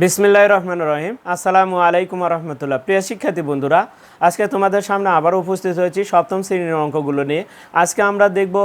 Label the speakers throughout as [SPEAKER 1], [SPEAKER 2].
[SPEAKER 1] বিসমিল্লাহ রহমান রহিম। আসসালামু আলাইকুম রহমতুল্লাহ। প্রিয় শিক্ষার্থী বন্ধুরা, আজকে তোমাদের সামনে আবার উপস্থিত হয়েছি সপ্তম শ্রেণির অঙ্কগুলো নিয়ে। আজকে আমরা দেখব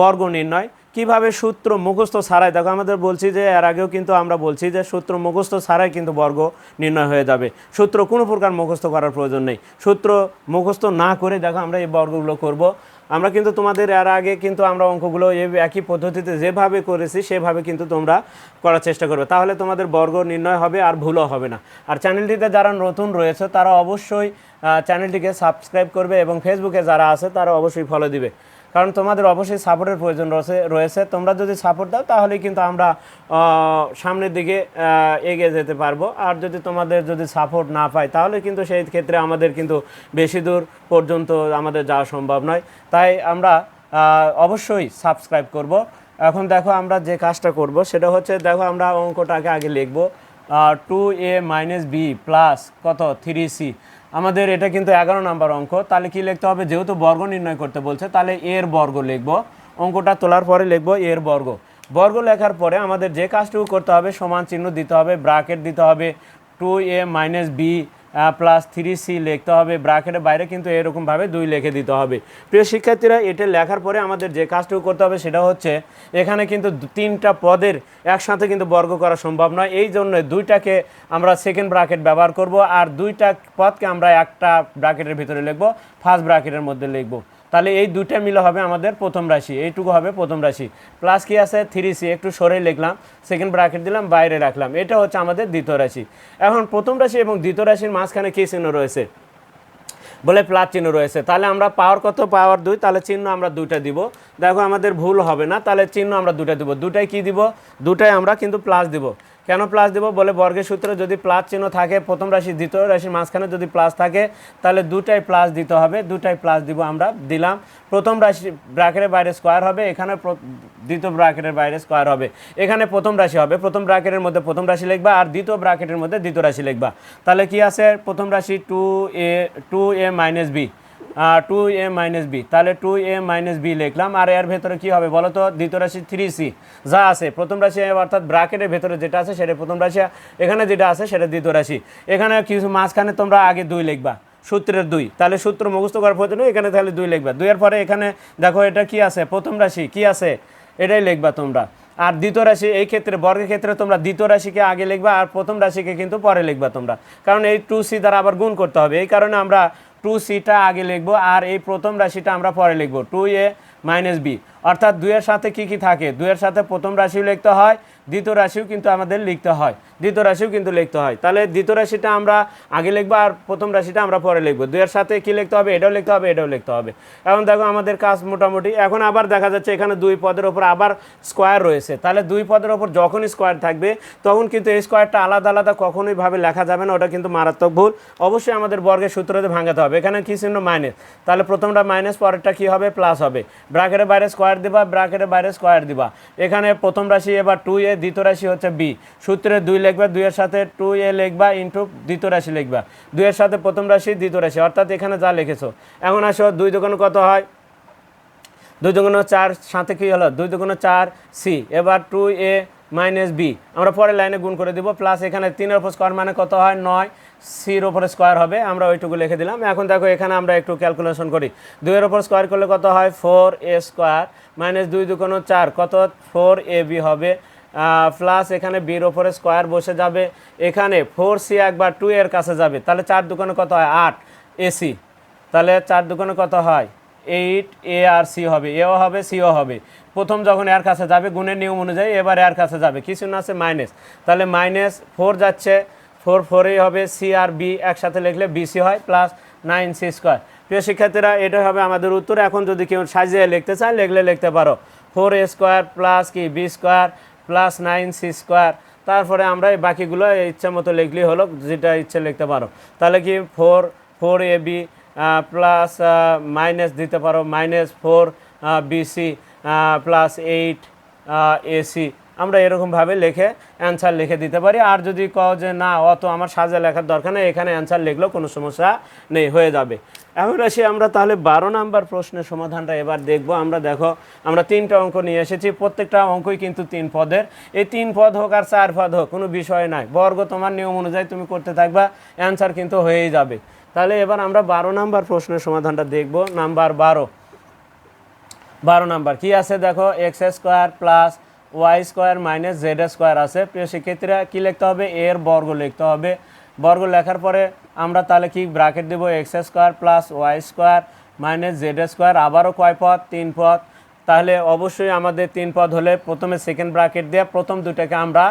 [SPEAKER 1] বর্গ নির্ণয়। কীভাবে সূত্র মুখস্থ ছাড়াই, দেখো আমাদের বলছি যে, এর আগেও কিন্তু আমরা বলছি যে, সূত্র মুখস্থ ছাড়াই কিন্তু বর্গ নির্ণয় হয়ে যাবে। সূত্র কোনো প্রকার মুখস্থ করার প্রয়োজন নেই। সূত্র মুখস্থ না করে, দেখো আমরা এই বর্গগুলো করব। আমরা কিন্তু তোমাদের এর আগে কিন্তু আমরা অঙ্কগুলো একই পদ্ধতিতে যেভাবে করেছি, সেভাবে কিন্তু তোমরা করার চেষ্টা করবে। তাহলে তোমাদের বর্গ নির্ণয় হবে আর ভুলও হবে না। আর চ্যানেলটিতে যারা নতুন রয়েছে, তারা অবশ্যই চ্যানেলটিকে সাবস্ক্রাইব করবে এবং ফেসবুকে যারা আছে, তারা অবশ্যই ফলো দিবে। কারণ তোমাদের অবশ্যই সাপোর্টের প্রয়োজন রয়েছে রয়েছে। তোমরা যদি সাপোর্ট দাও, তাহলেই কিন্তু আমরা সামনের দিকে এগিয়ে যেতে পারব। আর যদি তোমাদের যদি সাপোর্ট না পাই তাহলে কিন্তু সেই ক্ষেত্রে আমাদের কিন্তু বেশি দূর পর্যন্ত আমাদের যাওয়া সম্ভব নয়। তাই আমরা অবশ্যই সাবস্ক্রাইব করব। এখন দেখো আমরা যে কাজটা করব, সেটা হচ্ছে দেখো আমরা অঙ্কটাকে আগে লিখব। Two A minus B plus কত? থ্রি সি আমাদের এটা কিন্তু এগারো নাম্বার অঙ্ক। তাহলে কি লিখতে হবে? যেহেতু বর্গ নির্ণয় করতে বলছে, তাহলে এর বর্গ লিখব। অঙ্কটা তোলার পরে লিখব এর বর্গ। বর্গ লেখার পরে আমাদের যে কাজটুকু করতে হবে, সমান চিহ্ন দিতে হবে ব্রাকেট দিতে হবে two A minus B plus three C লিখতে হবে ব্রাকেটের বাইরে কিন্তু এরকমভাবে দুই লিখে দিতে হবে। প্রিয় শিক্ষার্থীরা, এটা লেখার পরে আমাদের যে কাজটুকু করতে হবে সেটা হচ্ছে, এখানে কিন্তু তিনটা পদের একসাথে কিন্তু বর্গ করা সম্ভব নয়। এই জন্য দুইটাকে আমরা সেকেন্ড ব্রাকেট ব্যবহার করব, আর দুইটা পদকে আমরা একটা ব্রাকেটের ভিতরে লিখব ফার্স্ট ব্রাকেটের মধ্যে লিখব। তাহলে এই দুইটা মিলে হবে আমাদের প্রথম রাশি, এইটুকু হবে প্রথম রাশি। প্লাস কি আছে? থ্রি সি একটু সরে লিখলাম সেকেন্ড ব্রাকেট দিলাম, বাইরে রাখলাম। এটা হচ্ছে আমাদের দ্বিতীয় রাশি। এখন প্রথম রাশি এবং দ্বিতীয় রাশির মাঝখানে কী চিহ্ন রয়েছে? বলে প্লাস চিহ্ন রয়েছে। তাহলে আমরা পাওয়ার কত? পাওয়ার দুই। তাহলে চিহ্ন আমরা দুইটা দিব। দেখো, আমাদের ভুল হবে না। তাহলে চিহ্ন আমরা দুটা দিব। দুটাই কি দিব? দুটাই আমরা কিন্তু প্লাস দিব। কেন প্লাস দিব? বলে বর্গের সূত্রে যদি প্লাস চিহ্ন থাকে, প্রথম রাশি, দ্বিতীয় রাশির মাঝখানে যদি প্লাস থাকে, তাহলে দুটাই প্লাস দিতে হবে, দুটাই প্লাস দিব আমরা দিলাম। প্রথম রাশি ব্র্যাকেটের বাইরে স্কোয়ার হবে, এখানে দ্বিতীয় ব্র্যাকেটের বাইরে স্কোয়ার হবে। এখানে প্রথম রাশি হবে, প্রথম ব্র্যাকেটের মধ্যে প্রথম রাশি লিখবা, আর দ্বিতীয় ব্র্যাকেটের মধ্যে দ্বিতীয় রাশি লিখবা। তাহলে কি আছে? প্রথম রাশি two A two A minus B two A minus B তাহলে টু এ মাইনাস বি লিখলাম। আর এর ভেতরে কি হবে বলো তো দ্বিতীয় রাশি থ্রি সি যা আছে, প্রথম রাশি অর্থাৎ ব্রাকেটের ভেতরে যেটা আছে সেটা প্রথম রাশি এখানে যেটা আছে সেটা দ্বিতীয় রাশি। এখানে কিছু মাঝখানে তোমরা আগে দুই লিখবা, সূত্রের দুই। তাহলে সূত্র মুখস্থ করার প্রয়োজন এখানে তাহলে দুই লিখবা। দুইয়ের পরে এখানে দেখো এটা কি আছে? প্রথম রাশি কি আছে? এটাই লিখবা তোমরা। আর দ্বিতীয় রাশি, এই ক্ষেত্রে, বর্গের ক্ষেত্রে তোমরা দ্বিতীয় রাশিকে আগে লিখবা আর প্রথম রাশিকে কিন্তু পরে লিখবা তোমরা। কারণ এই টু সি দ্বারা আবার গুণ করতে হবে। এই কারণে আমরা টু সিটা আগে লিখব আর এই প্রথম রাশিটা আমরা পরে লিখব। টু এ মাইনাস বি অর্থাৎ দুইয়ের সাথে কি কি থাকে? দুইয়ের সাথে প্রথম রাশিও লিখতে হয় দ্বিতীয় রাশিও কিন্তু আমাদের লিখতে হয়। দ্বিতীয় রাশিও কিন্তু লিখতে হয়। তাহলে দ্বিতীয় রাশিটা আমরা আগে লিখব আর প্রথম রাশিটা আমরা পরে লিখব। দুইয়ের সাথে কী লিখতে হবে? এটাও লিখতে হবে, এটাও লিখতে হবে। এখন দেখো আমাদের কাজ মোটামুটি, এখন আবার দেখা যাচ্ছে এখানে দুই পদের ওপর আবার স্কোয়ার রয়েছে। তাহলে দুই পদের ওপর যখনই স্কোয়ার থাকবে, তখন কিন্তু এই স্কোয়ারটা আলাদা আলাদা কখনোই ভাবে লেখা যাবে না, ওটা কিন্তু মারাত্মক ভুল। অবশ্যই আমাদের বর্গের সূত্রতে ভাঙাতে হবে। এখানে কী চিহ্ন? মাইনাস তাহলে প্রথমটা মাইনাস পরেরটা কী হবে? প্লাস হবে। ব্রাকেটের বাইরে স্কোয়ার দিবা ব্রাকেটের বাইরে স্কোয়ার দিবা। এখানে প্রথম রাশি এবার টু এ দ্বিতীয় রাশি হচ্ছে বি সূত্রে দুই লিখবা, দুইয়ের সাথে টু এ লিখবা ইন্টু দ্বিতীয় রাশি লিখবা। দুইয়ের সাথে প্রথম রাশি, দ্বিতীয় রাশি। অর্থাৎ এখানে যা লিখেছো। এখন আসো, দুই দোকানে কত হয়? দুই দুগুণ চার, সাথে কি হলো? দুই দুগুণ চার সি এবার টু এ মাইনাস বি আমরা পরের লাইনে গুণ করে দিব প্লাস এখানে তিনের ওপর স্কোয়ার মানে কত হয়? নয়। সির ওপরে স্কোয়ার হবে, আমরা ওইটুকু লিখে দিলাম। এখন দেখো, এখানে আমরা একটু ক্যালকুলেশন করি। দুইয়ের ওপর স্কোয়ার করলে কত হয়? ফোর এ স্কোয়ার মাইনাস দুই দুগুণ চার। কত? ফোর এ বি হবে প্লাস এখানে বির ওপরে স্কোয়ার বসে যাবে। এখানে ফোর সি একবার টু এর কাছে যাবে। তাহলে চার দোকানে কত হয়? আট। এসি তাহলে চার দোকানে কত হয়? এইট এ আর সি হবে। এও হবে সিও হবে। প্রথম যখন এর কাছে যাবে, গুণের নিয়ম অনুযায়ী এবার এর কাছে যাবে। কিছু না আছে? মাইনাস তাহলে মাইনাস ফোর যাচ্ছে। ফোর ফোরেই হবে সি আর বি একসাথে লিখলে বিসি হয় প্লাস নাইন সি স্কোয়ার প্রিয় শিক্ষার্থীরা এটা হবে আমাদের উত্তর। এখন যদি কেউ সাজিয়ে লিখতে চায়, লিখলে লিখতে পারো। ফোর এ স্কোয়ার প্লাস কি? B square plus nine C square তারপরে আমরা এই বাকিগুলো ইচ্ছা মতো লিখলেই হলো, যেটা ইচ্ছে লিখতে পারো। তাহলে কি four four A B plus minus দিতে পারো। Minus four B C plus eight A C আমরা এরকমভাবে লিখে অ্যান্সার লিখে দিতে পারি। আর যদি কও যে না অত আমার সাজা লেখার দরকার নেই, এখানে অ্যান্সার লিখলেও কোনো সমস্যা নেই, হয়ে যাবে। এখন আসি আমরা তাহলে বারো নাম্বার প্রশ্নের সমাধানটা এবার দেখব। আমরা দেখো, আমরা তিনটা অঙ্ক নিয়ে এসেছি, প্রত্যেকটা অঙ্কই কিন্তু তিন পদের। এই তিন পদ হোক আর চার পদ হোক, কোনো বিষয় নাই। বর্গ তোমার নিয়ম অনুযায়ী তুমি করতে থাকবা অ্যান্সার কিন্তু হয়েই যাবে। তাহলে এবার আমরা বারো নাম্বার প্রশ্নের সমাধানটা দেখব। নাম্বার বারো। বারো নাম্বার, কি আছে দেখো? X square plus Y square minus Z square আছে। প্রিয় শিক্ষার্থীরা, কী লিখতে হবে? এর বর্গ লিখতে হবে। বর্গ লেখার পরে আমরা তাহলে কি ব্রাকেট দেবো? X square plus Y square minus Z square, আবারও কয় পদ? তিন পদ। তাহলে অবশ্যই আমাদের তিন পদ হলে প্রথমে সেকেন্ড ব্রাকেট দিয়ে প্রথম দুটাকে আমরা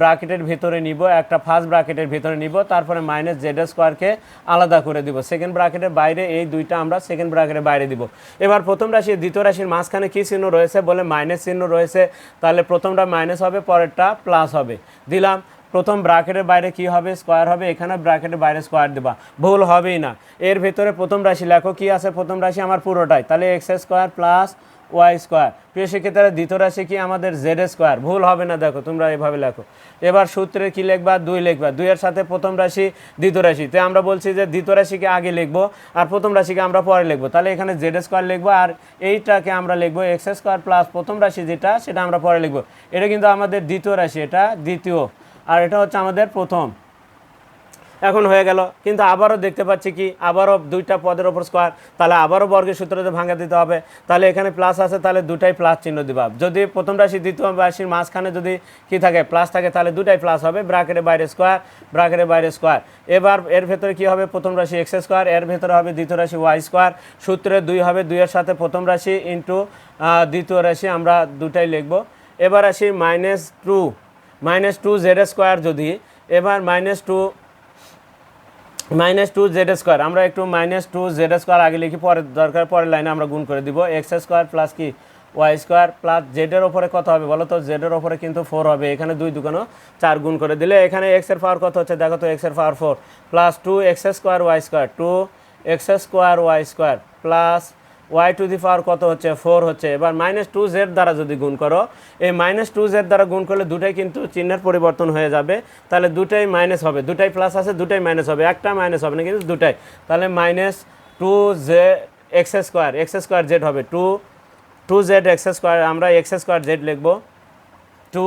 [SPEAKER 1] ব্রাকেটের ভিতরে নিব, একটা ফার্স্ট ব্রাকেটের ভিতরে নিব, তারপরে মাইনাস জেড স্কোয়ারকে আলাদা করে দিব। সেকেন্ড ব্রাকেটের বাইরে এই দুইটা আমরা সেকেন্ড ব্রাকেটের বাইরে দিব। এবার প্রথম রাশি, দ্বিতীয় রাশির মাঝখানে কী চিহ্ন রয়েছে বলে মাইনাস চিহ্ন রয়েছে। তাহলে প্রথমটা মাইনাস হবে, পরেরটা প্লাস হবে। দিলাম। প্রথম ব্রাকেটের বাইরে কি হবে? স্কোয়ার হবে। এখানে ব্রাকেটের বাইরে স্কোয়ার দেবা। ভুল হবেই না। এর ভেতরে প্রথম রাশি, লেখো কি আছে? প্রথম রাশি আমার পুরোটাই। তাহলে X square plus Y square. প্রিয় শিক্ষিতারা দ্বিতীয় রাশি কি আমাদের জেড স্কোয়ার? ভুল হবে না, দেখো, তোমরা এভাবে লেখো। এবার সূত্রে কি লিখবা? দুই লিখবা। দুইয়ের সাথে প্রথম রাশি, দ্বিতীয় রাশি। তো আমরা বলছি যে দ্বিতীয় রাশিকে আগে লিখব আর প্রথম রাশিকে আমরা পরে লিখব। তাহলে এখানে জেড স্কোয়ার লিখব আর এইটাকে আমরা লিখব এক্স স্কোয়ার প্লাস প্রথম রাশি যেটা, সেটা আমরা পরে লিখব। এটা কিন্তু আমাদের দ্বিতীয় রাশি, এটা দ্বিতীয়। আর এটা হচ্ছে আমাদের প্রথম। এখন হয়ে গেল। কিন্তু আবারও দেখতে পাচ্ছি কি, আবারও দুইটা পদের ওপর স্কোয়ার তাহলে আবারও বর্গের সূত্রতে ভাঙা দিতে হবে। তাহলে এখানে প্লাস আছে, তাহলে দুটাই প্লাস চিহ্ন দিবা। যদি প্রথম রাশি, দ্বিতীয় রাশির মাঝখানে যদি কি থাকে প্লাস থাকে, তাহলে দুটাই প্লাস হবে ব্রাকেটের বাইরে স্কোয়ার ব্রাকেটের বাইরে স্কোয়ার এবার এর ভেতরে কি হবে, প্রথম রাশি এক্স স্কোয়ার এর ভেতরে হবে দ্বিতীয় রাশি ওয়াই স্কোয়ার সূত্রে দুই হবে, দুইয়ের সাথে প্রথম রাশি ইন্টু দ্বিতীয় রাশি আমরা দুটাই লিখব। এবার আসি minus two minus two Z square যদি, এবার minus two minus two Z square. আমরা একটু মাইনাস টু জেড স্কোয়ার আগে লিখি, পরে দরকার পরের লাইনে আমরা গুণ করে দিব। এক্স স্কোয়ার প্লাস কি? ওয়াই স্কোয়ার প্লাস জেডের ওপরে কত হবে বলো তো? জেডের ওপরে কিন্তু ফোর হবে। এখানে দুই দুকানো চার গুণ করে দিলে এখানে এক্সের পাওয়ার কত হচ্ছে? দেখো তো এক্সের power four. Plus two x square y square. Two x square y square plus y two the power কত হচ্ছে? ফোর হচ্ছে। এবার মাইনাস টু জেড দ্বারা যদি গুণ করো, এই মাইনাস টু জেড দ্বারা গুণ করলে দুটাই কিন্তু চিহ্নের পরিবর্তন হয়ে যাবে। তাহলে দুটাই মাইনাস হবে। দুটাই প্লাস আছে, দুটাই মাইনাস হবে। একটা মাইনাস হবে না কিন্তু দুটাই। তাহলে minus two z x square x square z হবে। Two two z x square আমরা এক্স স্কোয়ার জেড লিখব। টু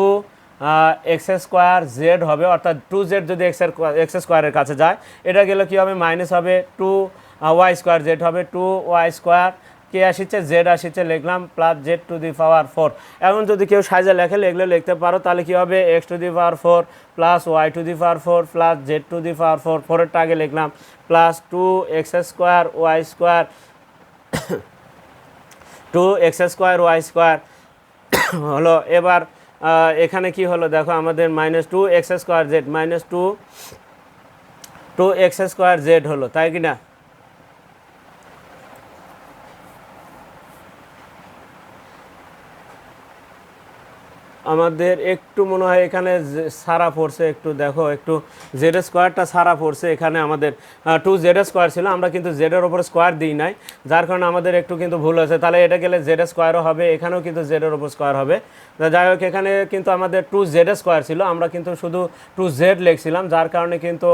[SPEAKER 1] এক্স স্কোয়ার জেড হবে। অর্থাৎ টু জেড যদি এক্সের এক্স স্কোয়ারের কাছে যায়, এটা গেলে কী হবে? মাইনাস হবে। টু ওয়াই স্কোয়ার জেড হবে টু ওয়াই স্কোয়ার, কে আসিছে? জেড আসিছে, লিখলাম, plus Z to the power four. এখন যদি কেউ সাইজে লেখে, লিখলে লিখতে পারো, তাহলে কী হবে? X two the power four, plus y two the power four, plus z two the power four. ফোরেরটা আগে লিখলাম, plus two x square y square, two x square y square হলো। এবার এখানে কি হলো? দেখো, আমাদের minus two x square z minus two two x square z হলো, তাই কি না? আমাদের একটু মনে হয় এখানে সারা পড়ছে, একটু দেখো, একটু জেড স্কোয়ারটা সারা পড়ছে এখানে আমাদের। টু জেড স্কোয়ার ছিল, আমরা কিন্তু জেডের ওপর স্কোয়ার দিই নাই, যার কারণে আমাদের একটু কিন্তু ভুল হয়েছে। তাহলে এটা গেলে জেড স্কোয়ারও হবে, এখানেও কিন্তু জেডের ওপর স্কোয়ার হবে। যাই হোক, এখানে কিন্তু আমাদের টু জেড স্কোয়ার ছিল, আমরা কিন্তু শুধু টু জেড লিখছিলাম, যার কারণে কিন্তু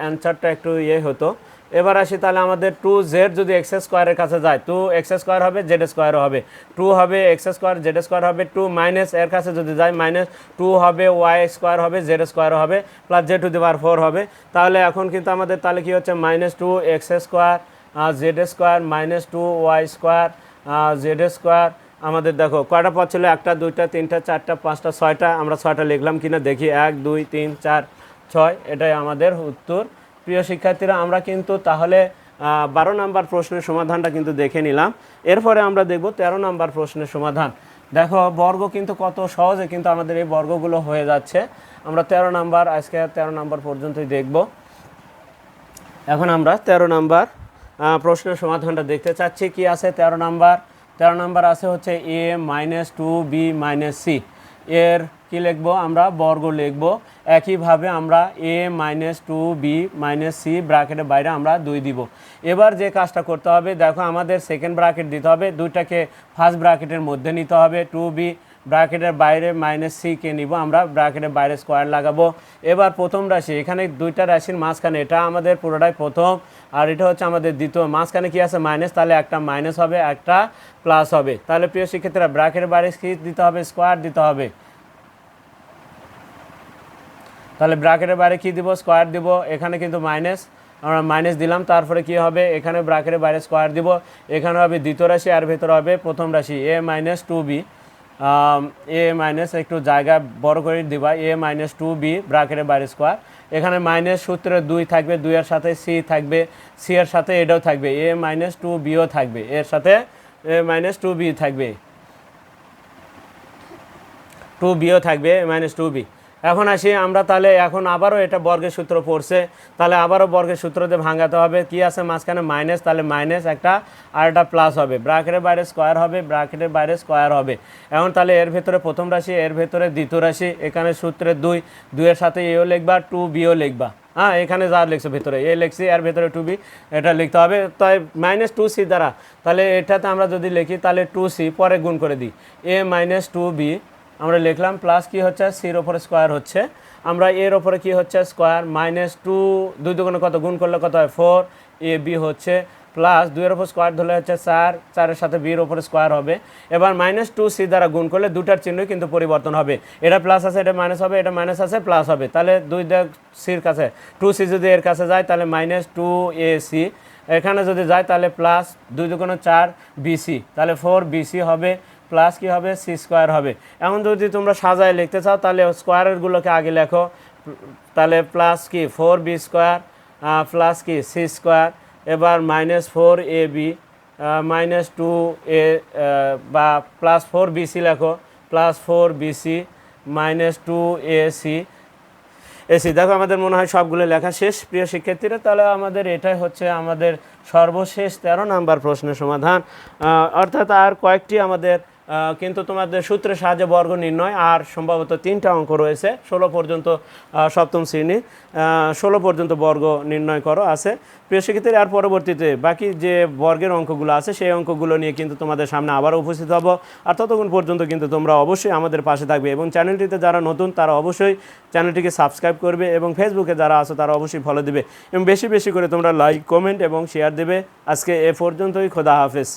[SPEAKER 1] অ্যান্সারটা একটু ইয়ে হতো। এবার আসি তাহলে আমাদের টু জেড যদি এক্স স্কোয়ারের কাছে যায় টু এক্স স্কোয়ার হবে জেড স্কোয়ারও হবে। টু হবে এক্স স্কোয়ার জেড স্কোয়ার হবে টু মাইনাস এর কাছে যদি যায় মাইনাস টু হবে ওয়াই স্কোয়ার হবে জেড স্কোয়ারও হবে plus z two the power four হবে। তাহলে এখন কিন্তু আমাদের তাহলে কী হচ্ছে minus two x square z square minus two y square z square আমাদের দেখো, কয়টা পথ ছিল? একটা, দুইটা, তিনটা, চারটা, পাঁচটা, ছয়টা। আমরা ছয়টা লিখলাম কিনা দেখি। এক, দুই, তিন, চার, ছয়। এটাই আমাদের উত্তর। প্রিয় শিক্ষার্থীরা, আমরা কিন্তু তাহলে বারো নাম্বার প্রশ্নের সমাধানটা কিন্তু দেখে নিলাম। এরপরে আমরা দেখব তেরো নাম্বার প্রশ্নের সমাধান। দেখো, বর্গ কিন্তু কত সহজে কিন্তু আমাদের এই বর্গগুলো হয়ে যাচ্ছে। আমরা তেরো নাম্বার, আজকে তেরো নাম্বার পর্যন্তই দেখব। এখন আমরা তেরো নাম্বার প্রশ্নের সমাধানটা দেখতে চাচ্ছি। কি আছে তেরো নাম্বার? তেরো নাম্বার আছে হচ্ছে a minus two b minus c. এর কি লিখব? আমরা বর্গ লিখব। একইভাবে আমরা a minus two b minus c ব্র্যাকেটের বাইরে আমরা দুই দিব। এবার যে কাজটা করতে হবে, দেখো আমাদের সেকেন্ড ব্র্যাকেট দিতে হবে, দুইটাকে ফার্স্ট ব্র্যাকেটের মধ্যে নিতে হবে। টু বি ব্র্যাকেটের বাইরে মাইনাস সিকে নিব, আমরা ব্র্যাকেটের বাইরে স্কোয়ার লাগাবো। এবার প্রথম রাশি, এখানে দুইটা রাশির মাঝখানে, এটা আমাদের পুরোটাই প্রথম, আর এটা হচ্ছে আমাদের দ্বিতীয়। মাঝখানে কি আছে? মাইনাস তাহলে একটা মাইনাস হবে, একটা প্লাস হবে। তাহলে প্রিয় শিক্ষার্থীরা ব্র্যাকেটের বাইরে কি দিতে হবে? স্কোয়ার দিতে হবে। তাহলে ব্র্যাকেটের বাইরে কী দিব? স্কোয়ার দিব। এখানে কিন্তু মাইনাস। আমরা মাইনাস দিলাম, তারপরে কি হবে? এখানে ব্র্যাকেটের বাইরে স্কোয়ার দিব। এখানে হবে দ্বিতীয় রাশি, আর ভেতরে হবে প্রথম রাশি a minus two b a minus একটু জায়গা বড় করে দিবা এ মাইনাস টু বি ব্র্যাকেটের বাইরে স্কোয়ার। এখানে মাইনাস সূত্রে দুই থাকবে দুইয়ের সাথে সি থাকবে সি এর সাথে এটাও থাকবে এ মাইনাস টু বিও থাকবে, এর সাথে এ মাইনাস টু বি থাকবে। টু বিও থাকবে এ মাইনাস টু বি এখন আসি, আমরা তাহলে এখন আবারও এটা বর্গের সূত্র পড়ছে। তাহলে আবারও বর্গের সূত্র দিয়ে ভাঙাতে হবে। কি আছে মাঝখানে? মাইনাস, তাহলে মাইনাস একটা আর একটা প্লাস হবে। ব্রাকেটের বাইরে স্কোয়ার হবে ব্রাকেটের বাইরে স্কোয়ার হবে। এখন তাহলে এর ভেতরে প্রথম রাশি, এর ভেতরে দ্বিতীয় রাশি, এখানে সূত্রে দুই। দুইয়ের সাথে এও লিখবা টু বিও লিখবা। হ্যাঁ এখানে যা লিখছে ভেতরে, এ লিখছি, এর ভেতরে টু বি, এটা লিখতে হবে। তাই মাইনাস টু সি দ্বারা, তাহলে এটাতে আমরা যদি লিখি, তাহলে টু সি পরে গুণ করে দিই। এ মাইনাস টু বি আমরা লিখলাম প্লাস কি হচ্ছে? সির ওপরে স্কোয়ার হচ্ছে। আমরা এর ওপরে কি হচ্ছে? স্কোয়ার মাইনাস টু দুই দুগুণে কত? গুণ করলে কত হয়? ফোর এ বি হচ্ছে। প্লাস দুইয়ের ওপর স্কোয়ার ধরলে হচ্ছে চার। চারের সাথে বির ওপরে স্কোয়ার হবে। এবার মাইনাস টু সি দ্বারা গুণ করলে দুটার চিহ্নই কিন্তু পরিবর্তন হবে। এটা প্লাস আছে, এটা মাইনাস হবে, এটা মাইনাস আছে প্লাস হবে। তাহলে দুই সির কাছে। টু সি যদি এর কাছে যায়, তাহলে মাইনাস টু এ সি এখানে যদি যায়, তাহলে প্লাস দুই দুগুণে চার বিসি তাহলে ফোর বিসি হবে। প্লাস কি হবে সি স্কোয়ার হবে? এখন যদি তোমরা সাজায় লিখতে চাও, তাহলে স্কোয়ারেরগুলোকে আগে লেখো। তাহলে প্লাস কি? ফোর বি স্কোয়ার প্লাস কি? সি স্কোয়ার এবার minus four a b minus two a বা প্লাস ফোর বিসি লেখো। Plus four b c minus two a c a c দেখো, আমাদের মনে হয় সবগুলো লেখা শেষ, প্রিয় শিক্ষার্থীরা। তাহলে আমাদের এটাই হচ্ছে আমাদের সর্বশেষ তেরো নাম্বার প্রশ্নের সমাধান। অর্থাৎ আর কয়েকটি আমাদের কিন্তু তোমাদের সূত্রের সাহায্যে বর্গ নির্ণয়, আর সম্ভবত তিনটা অঙ্ক রয়েছে। ষোলো পর্যন্ত সপ্তম শ্রেণি ষোলো পর্যন্ত বর্গ নির্ণয় করো আছে। প্রিয় শিক্ষার্থীরা আর পরবর্তীতে বাকি যে বর্গের অঙ্কগুলো আছে, সেই অঙ্কগুলো নিয়ে কিন্তু তোমাদের সামনে আবারও উপস্থিত হব। আর ততক্ষণ পর্যন্ত কিন্তু তোমরা অবশ্যই আমাদের পাশে থাকবে এবং চ্যানেলটিতে যারা নতুন, তারা অবশ্যই চ্যানেলটিকে সাবস্ক্রাইব করবে এবং ফেসবুকে যারা আছো, তারা অবশ্যই ফলো দেবে। এবং বেশি বেশি করে তোমরা লাইক কমেন্ট এবং শেয়ার দেবে। আজকে এ পর্যন্তই, খোদা হাফেজ।